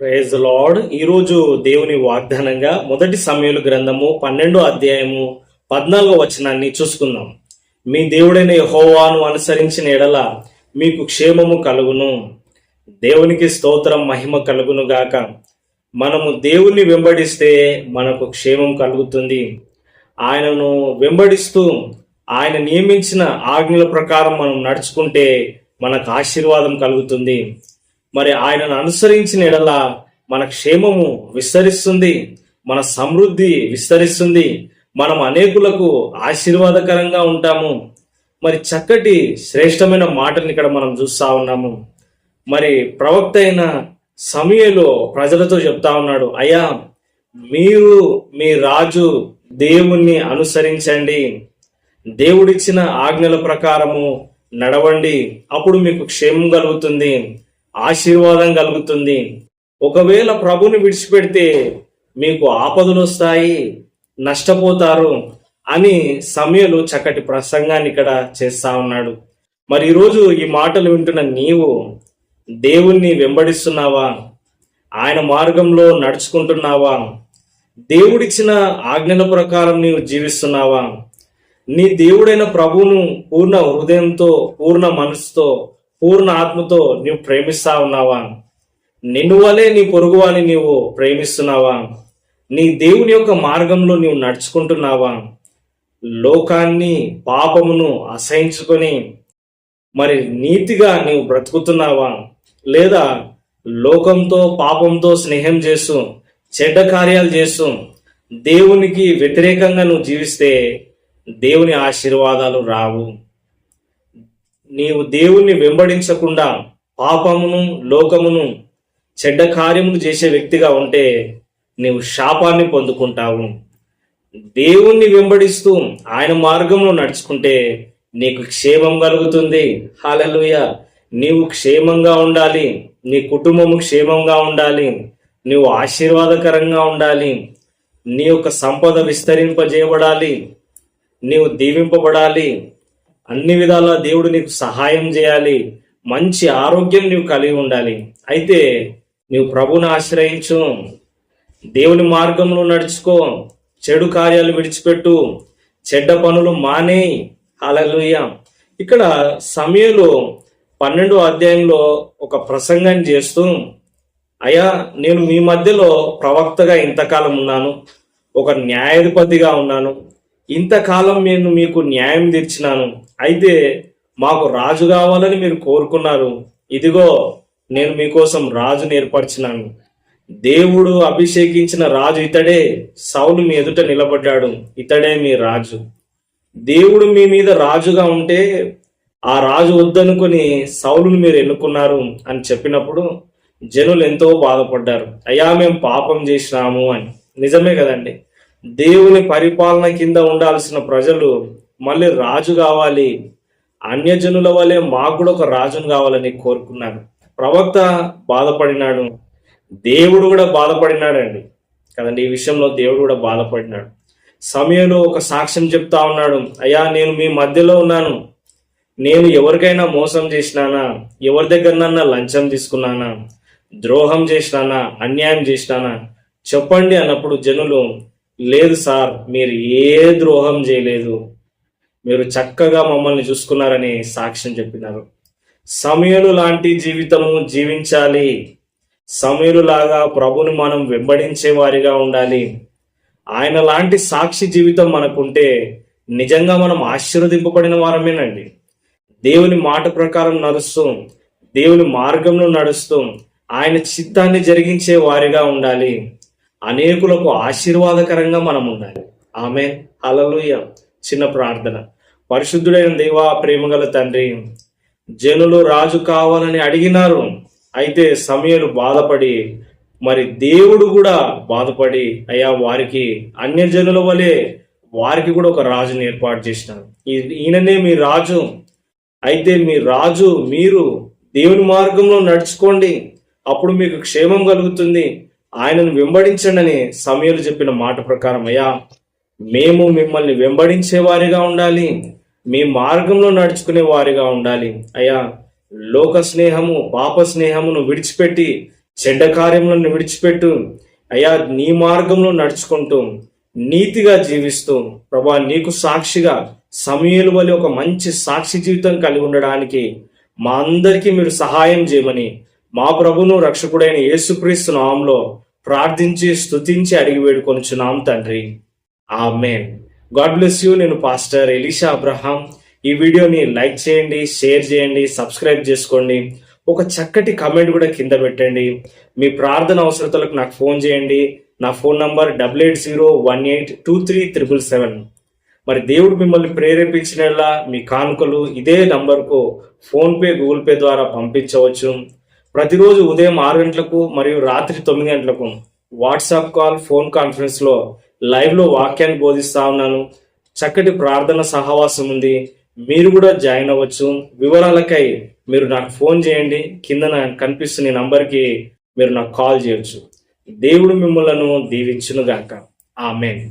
Praise lord ఈరోజు దేవుని వాగ్దానంగా మొదటి సమయంలో గ్రంథము పన్నెండో అధ్యాయము పద్నాలుగో వచనాన్ని చూసుకుందాం. మీ దేవుడైన హోవాను అనుసరించిన ఎడల మీకు క్షేమము కలుగును. దేవునికి స్తోత్రం మహిమ కలుగును గాక. మనము దేవుణ్ణి వెంబడిస్తే మనకు క్షేమం కలుగుతుంది. ఆయనను వెంబడిస్తూ ఆయన నియమించిన ఆజ్ఞల ప్రకారం మనం నడుచుకుంటే మనకు ఆశీర్వాదం కలుగుతుంది. మరి ఆయనను అనుసరించిన ఎడల మన క్షేమము విస్తరిస్తుంది మన సమృద్ధి విస్తరిస్తుంది మనం అనేకులకు ఆశీర్వాదకరంగా ఉంటాము. మరి చక్కటి శ్రేష్టమైన మాటని ఇక్కడ మనం చూస్తా ఉన్నాము. మరి ప్రవక్త అయిన సమయలో ప్రజలతో చెప్తా ఉన్నాడు అయ్యా మీరు మీ రాజు దేవుణ్ణి అనుసరించండి. దేవుడిచ్చిన ఆజ్ఞల ప్రకారము నడవండి. అప్పుడు మీకు క్షేమం కలుగుతుంది. ఆశీర్వాదం కలుగుతుంది. ఒకవేళ ప్రభుని విడిచిపెడితే మీకు ఆపదలు వస్తాయి నష్టపోతారు అని సమయలు చక్కటి ప్రసంగాన్ని ఇక్కడ చేస్తా ఉన్నాడు. మరి ఈరోజు ఈ మాటలు వింటున్న నీవు దేవుణ్ణి వెంబడిస్తున్నావా? ఆయన మార్గంలో నడుచుకుంటున్నావా? దేవుడిచ్చిన ఆజ్ఞల ప్రకారం నీవు జీవిస్తున్నావా? నీ దేవుడైన ప్రభువును పూర్ణ హృదయంతో పూర్ణ మనసుతో పూర్ణ ఆత్మతో నీవు ప్రేమిస్తా ఉన్నావా? నిన్ను వలే నీ పొరుగువాని నీవు ప్రేమిస్తున్నావా? నీ దేవుని యొక్క మార్గంలో నీవు నడుచుకుంటున్నావా? లోకాన్ని పాపమును అసహించుకొని మరి నీతిగా నీవు బ్రతుకుతున్నావా? లేదా లోకంతో పాపంతో స్నేహం చేస్తూ చెడ్డ కార్యాలు చేస్తూ దేవునికి వ్యతిరేకంగా నువ్వు జీవిస్తే దేవుని ఆశీర్వాదాలు రావు. నీవు దేవుణ్ణి వెంబడించకుండా పాపమును లోకమును చెడ్డ కార్యములు చేసే వ్యక్తిగా ఉంటే నీవు శాపాన్ని పొందుకుంటావు. దేవుణ్ణి వెంబడిస్తూ ఆయన మార్గంలో నడుచుకుంటే నీకు క్షేమం కలుగుతుంది. హాలలుయ నీవు క్షేమంగా ఉండాలి. నీ కుటుంబము క్షేమంగా ఉండాలి. నీవు ఆశీర్వాదకరంగా ఉండాలి. నీ యొక్క సంపద విస్తరింపజేయబడాలి. నీవు దీవింపబడాలి. అన్ని విధాలా దేవుడు నీకు సహాయం చేయాలి. మంచి ఆరోగ్యం నీవు కలిగి ఉండాలి. అయితే నీవు ప్రభుని ఆశ్రయించు. దేవుని మార్గంలో నడుచుకో. చెడు కార్యాలు విడిచిపెట్టు. చెడ్డ పనులు మానే. హల్లెలూయా. ఇక్కడ సమయంలో పన్నెండో అధ్యాయంలో ఒక ప్రసంగం చేస్తూ అయ్యా నేను మీ మధ్యలో ప్రవక్తగా ఇంతకాలం ఉన్నాను. ఒక న్యాయాధిపతిగా ఉన్నాను. ఇంతకాలం నేను మీకు న్యాయం తీర్చినాను అయితే మాకు రాజు కావాలని మీరు కోరుకున్నారు. ఇదిగో నేను మీకోసం రాజుని ఏర్పరిచినాను. దేవుడు అభిషేకించిన రాజు ఇతడే సౌలు మీ ఎదుట నిలబడ్డాడు. ఇతడే మీ రాజు. దేవుడు మీ మీద రాజుగా ఉంటే ఆ రాజు వద్దనుకొని సౌలును మీరు ఎన్నుకున్నారు అని చెప్పినప్పుడు జనులు ఎంతో బాధపడ్డారు. అయ్యా మేము పాపం చేసినాము అని. నిజమే కదండి? దేవుని పరిపాలన కింద ఉండాల్సిన ప్రజలు మళ్ళీ రాజు కావాలి. అన్యజనుల వలె మాకు కూడా ఒక రాజును కావాలని కోరుకున్నాను ప్రవక్త బాధపడినాడు. దేవుడు కూడా బాధపడినాడండి. కదండి ఈ విషయంలో దేవుడు కూడా బాధపడినాడు. సమయంలో ఒక సాక్ష్యం చెప్తా ఉన్నాడు. అయ్యా నేను మీ మధ్యలో ఉన్నాను. నేను ఎవరికైనా మోసం చేసినానా? ఎవరి దగ్గరనన్నా లంచం తీసుకున్నానా? ద్రోహం చేసినానా? అన్యాయం చేసినానా? చెప్పండి అన్నప్పుడు జనులు లేదు సార్ మీరు ఏ ద్రోహం చేయలేదు. మీరు చక్కగా మమ్మల్ని చూసుకున్నారని సాక్ష్యం చెప్పినారు. సమయలు లాంటి జీవితము జీవించాలి. సమయలు లాగా ప్రభుని మనం వెంబడించే వారిగా ఉండాలి. ఆయన లాంటి సాక్షి జీవితం మనకుంటే నిజంగా మనం ఆశీర్వదింపబడిన వారమేనండి. దేవుని మాట ప్రకారం నడుస్తూ దేవుని మార్గంలో నడుస్తూ ఆయన చిత్తాన్ని జరిగించే వారిగా ఉండాలి. అనేకులకు ఆశీర్వాదకరంగా మనం ఉండాలి ఆమె అలలుయ చిన్న ప్రార్థన. పరిశుద్ధుడైన దేవా ప్రేమగల తండ్రి జనులు రాజు కావాలని అడిగినారు. అయితే సమయలు బాధపడి మరి దేవుడు కూడా బాధపడి అయ్యా వారికి అన్యజనుల వలె వారికి కూడా ఒక రాజుని ఏర్పాటు చేసినారు. ఈ- ఈయననే మీ రాజు. అయితే మీ రాజు మీరు దేవుని మార్గంలో నడుచుకోండి. అప్పుడు మీకు క్షేమం కలుగుతుంది. ఆయనను వెంబడించండి అని సమయలు చెప్పిన మాట ప్రకారం అయ్యా మేము మిమ్మల్ని వెంబడించే వారిగా ఉండాలి. మీ మార్గంలో నడుచుకునే వారిగా ఉండాలి. అయ్యా లోక స్నేహము పాప స్నేహమును విడిచిపెట్టి చెడ్డ కార్యములను విడిచిపెట్టు. అయ్యా నీ మార్గంలో నడుచుకుంటూ నీతిగా జీవిస్తూ ప్రభా నీకు సాక్షిగా సమయలు వల్ల ఒక మంచి సాక్షి జీవితం కలిగి ఉండడానికి మా అందరికీ మీరు సహాయం చేయమని మా ప్రభును రక్షకుడైన యేసుక్రీస్తు నామంలో ప్రార్థించి స్తుతించి అడిగి వేడుకొనుచున్నాం తండ్రి. Amen god bless you. నేను పాస్టర్ ఎలీషా అబ్రహాం. ఈ వీడియోని లైక్ చేయండి షేర్ చేయండి సబ్స్క్రైబ్ చేసుకోండి. ఒక చక్కటి కమెంట్ కూడా కింద పెట్టండి. మీ ప్రార్థన అవసరతలకు నాకు ఫోన్ చేయండి. నా phone number double eight zero one eight two three triple seven. మరి దేవుడు మిమ్మల్ని ప్రేరేపించినలా మీ కానుకలు ఇదే నంబర్కు ఫోన్పే గూగుల్ పే ద్వారా పంపించవచ్చు. ప్రతిరోజు ఉదయం ఆరు గంటలకు మరియు రాత్రి తొమ్మిది గంటలకు వాట్సాప్ కాల్ ఫోన్ కాన్ఫరెన్స్లో లైవ్లో వాక్యాన్ని బోధిస్తా ఉన్నాను. చక్కటి ప్రార్థన సహవాసం ఉంది. మీరు కూడా జాయిన్ అవ్వచ్చు. వివరాలకై మీరు నాకు ఫోన్ చేయండి. కింద నాకు కనిపిస్తున్న నంబర్కి మీరు నాకు కాల్ చేయొచ్చు. దేవుడు మిమ్మలను దీవించునుగాక. ఆమెన్.